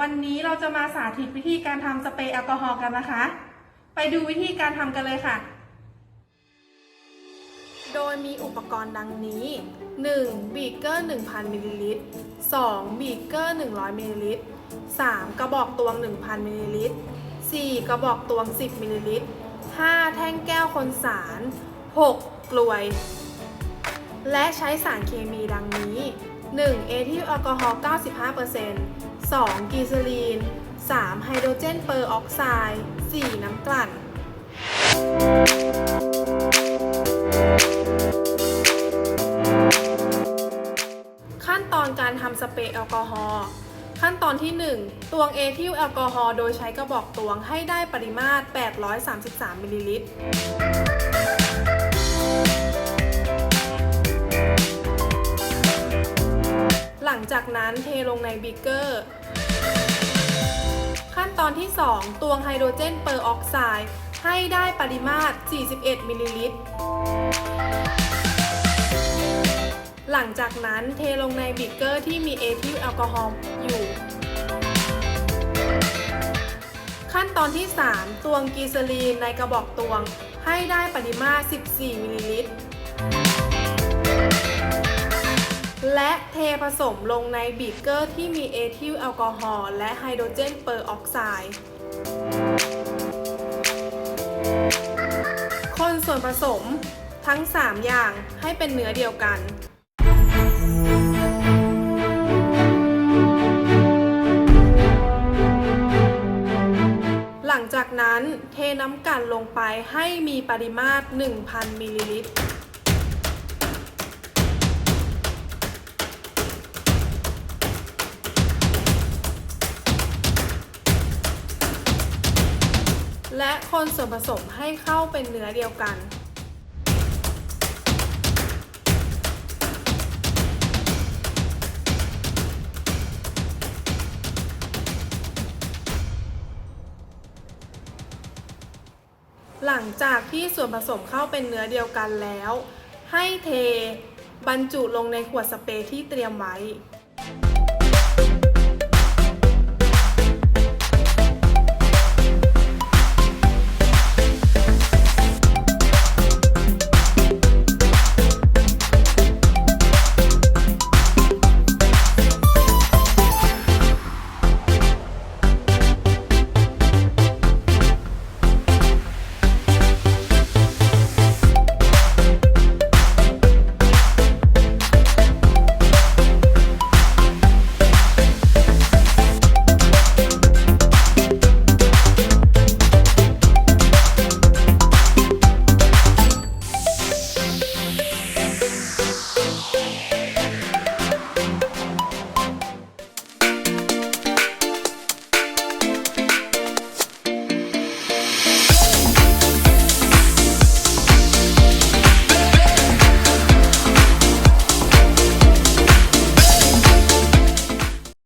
วันนี้เราจะมาสาธิตวิธีการทำสเปรย์แอลกอฮอล์กันนะคะ ไปดูวิธีการทำกันเลยค่ะ โดยมีอุปกรณ์ดังนี้ 1. บีเกอร์ 1,000 มิลลิลิตร 2. บีเกอร์ 100 มิลลิลิตร 3. กระบอกตวง 1,000 มิลลิลิตร 4. กระบอกตวง 10 มิลลิลิตร 5. แท่งแก้วคนสาร 6. กลวย และใช้สารเคมีดังนี้ 1. เอทิลแอลกอฮอล์95% 2. กีซาลีน 3. ไฮโดรเจนเปอร์ออกไซด์ 4. น้ำกลั่น ขั้นตอนการทำสเปรย์แอลกอฮอล์ขั้นตอนที่ 1 ตวงเอทิลแอลกอฮอล์โดยใช้กระบอกตวงให้ได้ปริมาตร 833 มิลลิลิตร จากนั้นเทลงในบิกเกอร์ ขั้นตอนที่ 2 ตวงไฮโดรเจนเปอร์ออกไซด์ให้ได้ปริมาตร 41 มิลลิลิตร หลังจากนั้นเทลงในบิกเกอร์ที่มีเอทิลแอลกอฮอล์อยู่ ขั้นตอนที่ 3 ตวงกีซาลีนในกระบอกตวงให้ได้ปริมาตร 14 มิลลิลิตร และเทผสมลงในบีเกอร์ที่มีเอทิลแอลกอฮอล์และไฮโดรเจนเปอร์ออกไซด์คนส่วนผสมทั้ง 3 อย่างให้เป็นเนื้อเดียวกันหลังจากนั้นเทน้ำกันลงไปให้มีปริมาตร 1,000 มิลลิลิตร และคนส่วนผสมให้เข้าเป็นเนื้อเดียวกัน หลังจากที่ส่วนผสมเข้าเป็นเนื้อเดียวกันแล้ว ให้เทบรรจุลงในขวดสเปรย์ที่เตรียมไว้